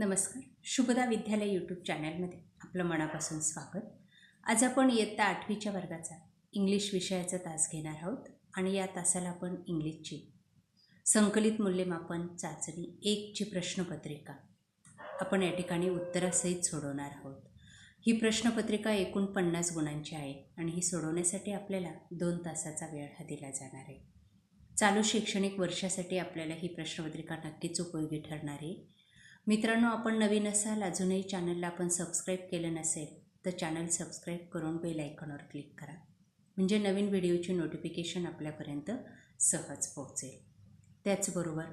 नमस्कार. शुभदा विद्यालय यूट्यूब चॅनलमध्ये आपलं मनापासून स्वागत. आज आपण इयत्ता आठवीच्या वर्गाचा इंग्लिश विषयाचा तास घेणार आहोत आणि या तासाला आपण इंग्लिशची संकलित मूल्यमापन चाचणी एकची प्रश्नपत्रिका आपण या ठिकाणी उत्तरासहित सोडवणार आहोत. ही प्रश्नपत्रिका एकूण पन्नास गुणांची आहे आणि ही सोडवण्यासाठी आपल्याला दोन तासाचा वेळ हा दिला जाणार आहे. चालू शैक्षणिक वर्षासाठी आपल्याला ही प्रश्नपत्रिका नक्कीच उपयोगी ठरणार आहे. मित्रांनो आपण नवीन असाल अजूनही चॅनलला आपण सबस्क्राईब केलं नसेल तर चॅनल सबस्क्राईब करून बेल आयकॉनवर क्लिक करा. म्हणजे नवीन व्हिडिओची नोटिफिकेशन आपल्यापर्यंत सहज पोहोचेल. त्याचबरोबर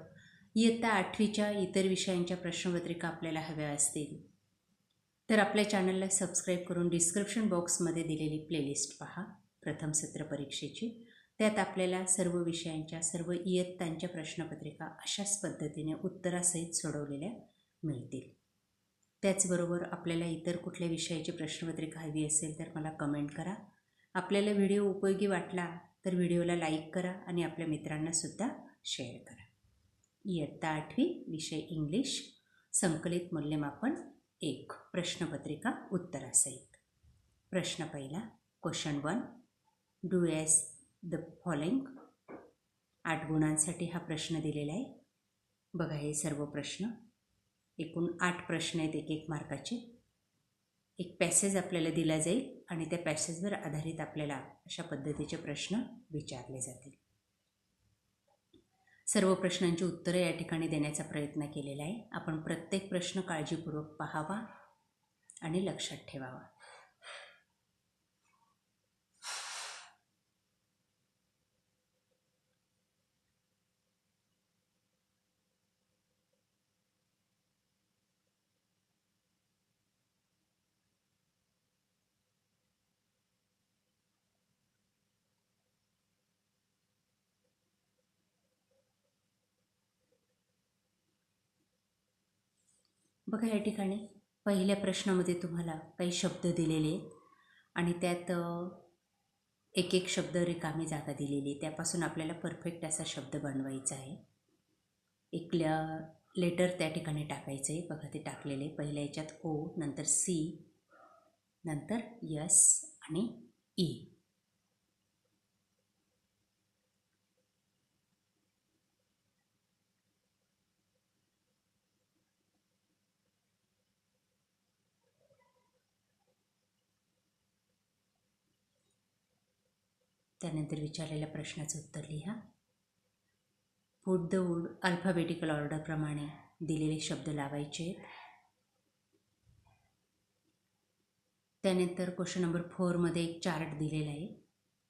इयत्ता आठवीच्या इतर विषयांच्या प्रश्नपत्रिका आपल्याला हव्या असतील तर आपल्या चॅनलला सबस्क्राईब करून डिस्क्रिप्शन बॉक्समध्ये दिलेली प्लेलिस्ट पहा प्रथम सत्र परीक्षेची. त्यात आपल्याला सर्व विषयांच्या सर्व इयत्तांच्या प्रश्नपत्रिका अशाच पद्धतीने उत्तरासहित सोडवलेल्या मिळतील. त्याचबरोबर आपल्याला इतर कुठल्या विषयाची प्रश्नपत्रिका हवी असेल तर मला कमेंट करा. आपल्याला व्हिडिओ उपयोगी वाटला तर व्हिडिओला लाईक करा आणि आपल्या मित्रांनासुद्धा शेअर करा. इयत्ता आठवी विषय इंग्लिश संकलित मूल्यमापन एक. प्रश्नपत्रिका उत्तरासहित. प्रश्न पहिला question one do as the following आठ गुणांसाठी हा प्रश्न दिलेला आहे. बघा हे सर्व प्रश्न. एकूण आठ प्रश्न आहेत एक एक मार्काचे. एक पॅसेज आपल्याला दिला जाईल आणि त्या पॅसेजवर आधारित आपल्याला अशा पद्धतीचे प्रश्न विचारले जातील. सर्व प्रश्नांची उत्तरं या ठिकाणी देण्याचा प्रयत्न केलेला आहे. आपण प्रत्येक प्रश्न काळजीपूर्वक पाहावा आणि लक्षात ठेवावा. बघा या ठिकाणी पहिल्या प्रश्नामध्ये तुम्हाला काही शब्द दिलेले आहेत आणि त्यात एक एक शब्द रिकामी जागा दिलेली आहे त्यापासून आपल्याला परफेक्ट असा शब्द बनवायचा आहे. एक ल लेटर त्या ठिकाणी टाकायचं आहे. बघा ते टाकलेले पहिल्या याच्यात ओ नंतर सी नंतर यस आणि ई त्यानंतर विचारलेल्या प्रश्नाचं उत्तर लिहा. पुट द वूड अल्फाबेटिकल ऑर्डरप्रमाणे दिलेले शब्द लावायचे. आहेत त्यानंतर क्वेश्चन नंबर फोरमध्ये एक चार्ट दिलेला आहे.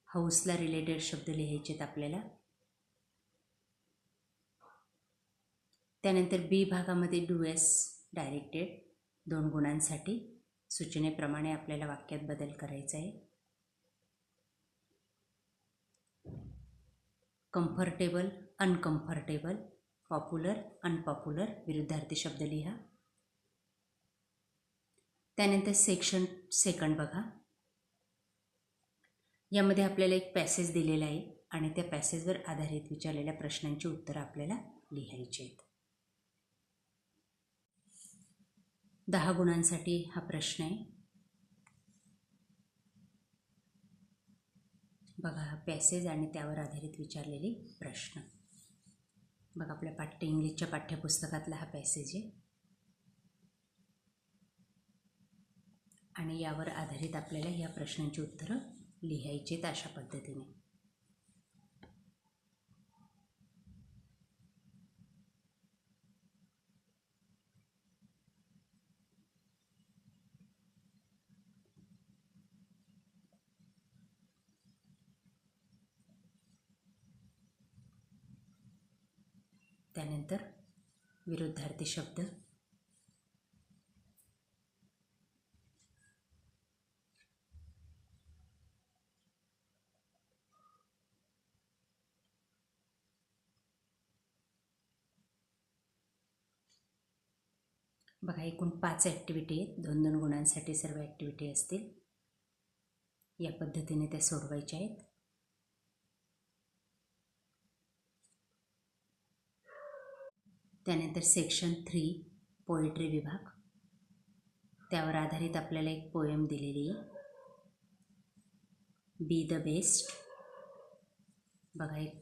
हाऊसला रिलेटेड शब्द लिहायचे आहेत आपल्याला. त्यानंतर बी भागामध्ये डू एस डायरेक्टेड दोन गुणांसाठी सूचनेप्रमाणे आपल्याला वाक्यात बदल करायचा आहे. कम्फर्टेबल अनकम्फर्टेबल पॉप्युलर अनपॉप्युलर विरुद्धार्थी शब्द लिहा. त्यानंतर सेक्शन सेकंड बघा. यामध्ये आपल्याला एक पॅसेज दिलेला आहे आणि त्या पॅसेजवर आधारित विचारलेल्या प्रश्नांची उत्तरं आपल्याला लिहायची आहेत. दहा गुणांसाठी हा प्रश्न आहे. बघा हा पॅसेज आणि त्यावर आधारित विचारलेले प्रश्न. बघा आपल्या पाठ्य इंग्लिशच्या पाठ्यपुस्तकातला हा पॅसेज आहे. आणि यावर आधारित आपल्याला या प्रश्नांची उत्तरं लिहायची आहेत अशा पद्धतीने. त्यानंतर विरुद्धार्थी शब्द. बघा एकूण पाच ॲक्टिव्हिटी आहेत. दोन दोन गुणांसाठी सर्व ॲक्टिव्हिटी असतील. या पद्धतीने त्या सोडवायच्या आहेत. त्यानंतर सेक्शन थ्री पोएट्री विभाग. त्यावर आधारित आपल्याला एक पोएम दिलेली आहे. बी द बेस्ट बघा एक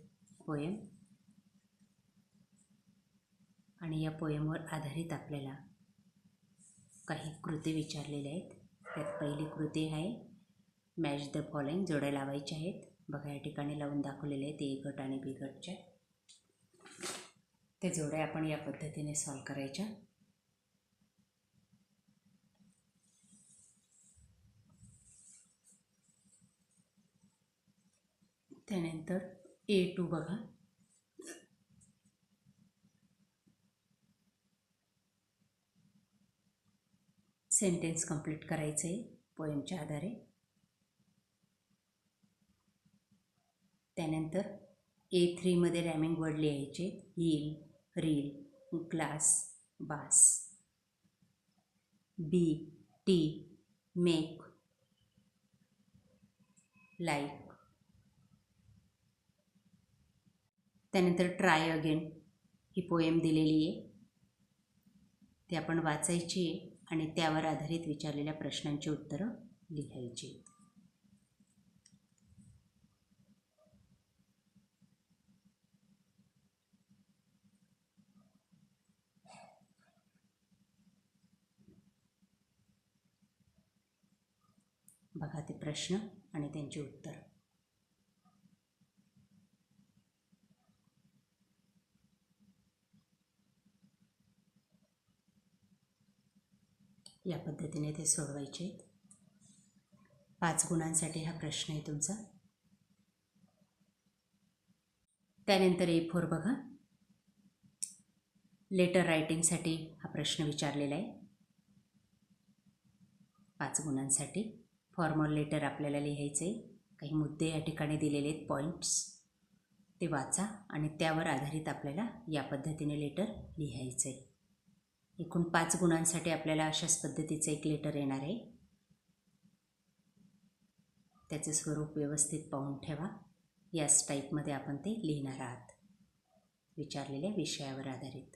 पोएम आणि या पोएमवर आधारित आपल्याला काही कृती विचारलेल्या आहेत. त्यात पहिली कृती आहे मॅच द फॉलोइंग जोड्या लावायच्या आहेत. बघा या ठिकाणी लावून दाखवलेले आहेत ए गट आणि बी गटच्या. ते जोड्या आपण या पद्धतीने सॉल्व करायच्या. त्यानंतर ए टू बघा. सेंटेन्स कंप्लीट करायचं आहे पोएमच्या आधारे. त्यानंतर ए थ्रीमध्ये रॅमिंग वर्ड लिहायचे. Hill reel glass bass. Bee tea make. Like. त्यानंतर ट्राय अगेन. ही पोएम दिलेली आहे. ती आपण वाचायची आहे आणि त्यावर आधारित विचारलेल्या प्रश्नांची उत्तरं लिहायची बघा ते प्रश्न आणि त्यांची उत्तर. या पद्धतीने ते सोडवायचे. आहेत पाच गुणांसाठी हा प्रश्न आहे तुमचा. त्यानंतर ए फोर बघा. लेटर रायटिंगसाठी हा प्रश्न विचारलेला आहे. पाच गुणांसाठी. फॉर्मल लेटर आपल्याला लिहायचं आहे काही मुद्दे या ठिकाणी दिलेले आहेत पॉईंट्स ते वाचा आणि त्यावर आधारित आपल्याला या पद्धतीने लेटर लिहायचं आहे एकूण पाच गुणांसाठी आपल्याला अशाच पद्धतीचं एक लेटर येणार आहे. त्याचे स्वरूप व्यवस्थित पाहून ठेवा. याच टाईपमध्ये आपण ते लिहिणार आहात. विचारलेल्या विषयावर आधारित.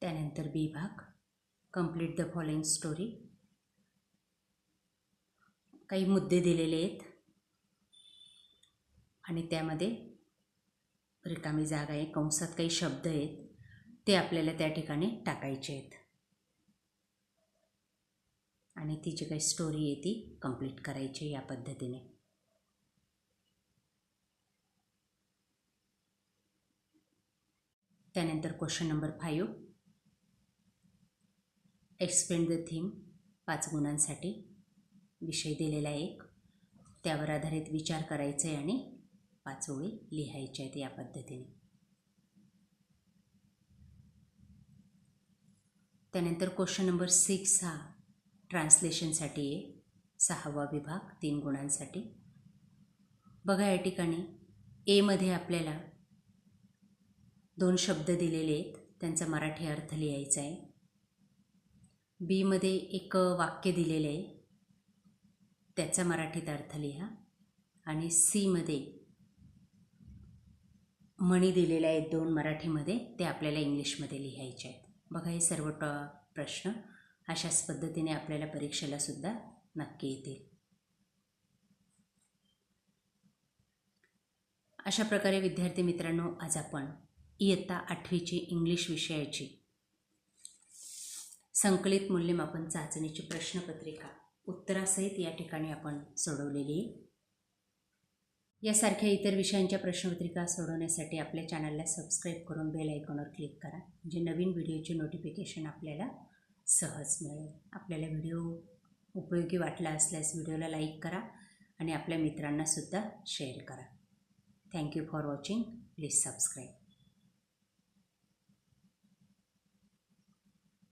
त्यानंतर बी भाग. कंप्लीट द फॉलोइंग स्टोरी काही मुद्दे दिलेले आहेत. आणि त्यामध्ये रिकामी जागा आहे. कंसात काही शब्द आहेत. ते आपल्याला त्या ठिकाणी टाकायचे आहेत. आणि ती जी काही स्टोरी आहे ती कंप्लीट करायची या पद्धतीने. त्यानंतर question number five explain the theme पाच गुणांसाठी. विषय दिलेला एक. त्यावर आधारित विचार करायचे आहे आणि पाच ओळी लिहायच्या आहेत या पद्धतीने. त्यानंतर क्वेश्चन नंबर सिक्स हा ट्रान्सलेशनसाठी आहे सहावा विभाग तीन गुणांसाठी. बघा या ठिकाणी. एमध्ये आपल्याला दोन शब्द दिलेले आहेत. त्यांचा मराठी अर्थ लिहायचा आहे. बीमध्ये एक वाक्य दिलेलं आहे. त्याचा मराठीत अर्थ लिहा. आणि सीमध्ये म्हणी दिलेल्या आहेत दोन मराठीमध्ये ते आपल्याला इंग्लिशमध्ये लिहायचे आहेत. बघा हे सर्व ट प्रश्न अशाच पद्धतीने आपल्याला परीक्षेला सुद्धा नक्की येतील. अशा प्रकारे विद्यार्थी मित्रांनो आज आपण इयत्ता आठवीची इंग्लिश विषयाची संकलित मूल्यमापन चाचणीची प्रश्नपत्रिका. उत्तरासहित या ठिकाणी आपण सोडवलेली यासारख्या इतर विषयांच्या प्रश्नपत्रिका सोडवण्यासाठी आपल्या चॅनलला सबस्क्राईब करून बेल आयकॉनवर क्लिक करा म्हणजे नवीन व्हिडिओचे नोटिफिकेशन आपल्याला सहज मिळेल. आपल्याला व्हिडिओ उपयोगी वाटला असल्यास व्हिडिओला लाईक करा आणि आपल्या मित्रांनासुद्धा शेअर करा. Thank you for watching. Please subscribe.